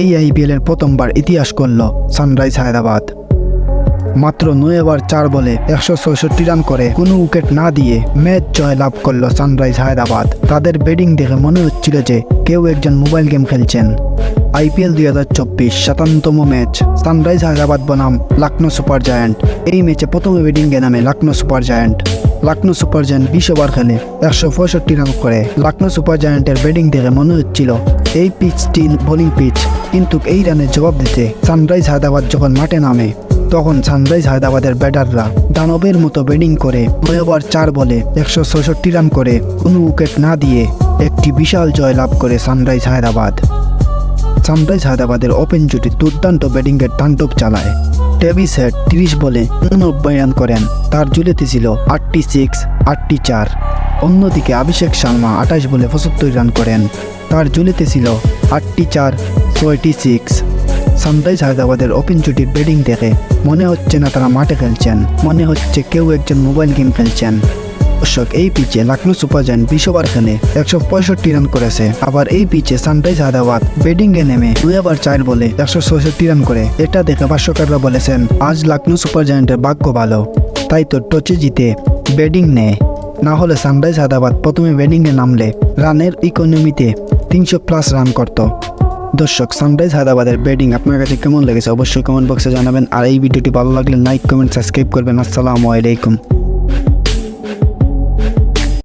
এই আইপিএলের প্রথমবার ইতিহাস করল সানরাইজ হায়দ্রাবাদ। মাত্র নয় ওভার চার বলে একশো ছয়ষট্টি রান করে কোনো উইকেট না দিয়ে ম্যাচ জয় লাভ করল সানরাইজ হায়দ্রাবাদ। তাদের ব্যাটিং দেখে মনে হচ্ছিল যে কেউ একজন মোবাইল গেম খেলছেন। আইপিএল দুই হাজার চব্বিশ সাতান্নতম ম্যাচ, সানরাইজ হায়দ্রাবাদ বনাম লখনৌ সুপার জায়ান্ট। এই ম্যাচে প্রথমে ব্যাটিংয়ে নামে Lucknow super giant. Lucknow super giant বিশ ওভার খেলে একশো পঁয়ষট্টি রান করে। লখনৌ সুপার জায়ান্টের ব্যাটিং দেখে মনে হচ্ছিল, এই পিচটি বোলিং পিচ কিন্তু এই রানের জবাব দিতে সানরাইজ হায়দ্রাবাদ যখন মাঠে নামে, তখন সানরাইজ হায়দ্রাবাদের ব্যাটাররা দানবের মতো ব্যাটিং করে নয় ওভার চার বলে একশো ছষট্টি রান করে কোনো উইকেট না দিয়ে একটি বিশাল জয় লাভ করে সানরাইজ হায়দ্রাবাদ। সানরাইজ হায়দ্রাবাদের ওপেন জুটি দুর্দান্ত ব্যাটিংয়ের তাণ্ডব চালায়। টেভিস হেড তিরিশ বলে উননব্বই রান করেন। তার জুলেতে ছিল আটটি সিক্স, আটটি চার। অন্যদিকে অভিষেক শর্মা আঠাশ বলে পঁচাত্তর রান করেন। তার জুলেতে ছিল আটটি চার, ছয়টি সিক্স। সানরাইজ হায়দ্রাবাদের ওপেন জুটির ব্যাটিং দেখে মনে হচ্ছে না তারা মাঠে খেলছেন। মনে হচ্ছে কেউ একজন মোবাইল গেম খেলছেন। দর্শক, এই পিচে লখনৌ সুপার জায়ান্ট বিশ ওভার খেলে একশো পঁয়ষট্টি রান করেছে। আবার এই পিচে সানরাইজ হায়দ্রাবাদ ব্যাটিংয়ে নেমে দুই ওভার চার বলে একশো ছয়ষট্টি রান করে। এটা দেখে ভাষ্যকাররা বলেছেন, আজ লখনৌ সুপার জায়ান্টের ভাগ্য ভালো। তাই তো টচে জিতে ব্যাটিং নেয় না হলে সানরাইজ হায়দ্রাবাদ প্রথমে ব্যাটিংয়ে নামলে রানের ইকোনমিতে তিনশো প্লাস রান করত। দর্শক সানরাইজ হায়দ্রাবাদের ব্যাটিং আপনার কাছে কেমন লেগেছে? অবশ্যই কমেন্ট বক্সে জানাবেন। আর এই ভিডিওটি ভালো লাগলে লাইক কমেন্ট সাবস্ক্রাইব করবেন। আসসালামু আলাইকুম।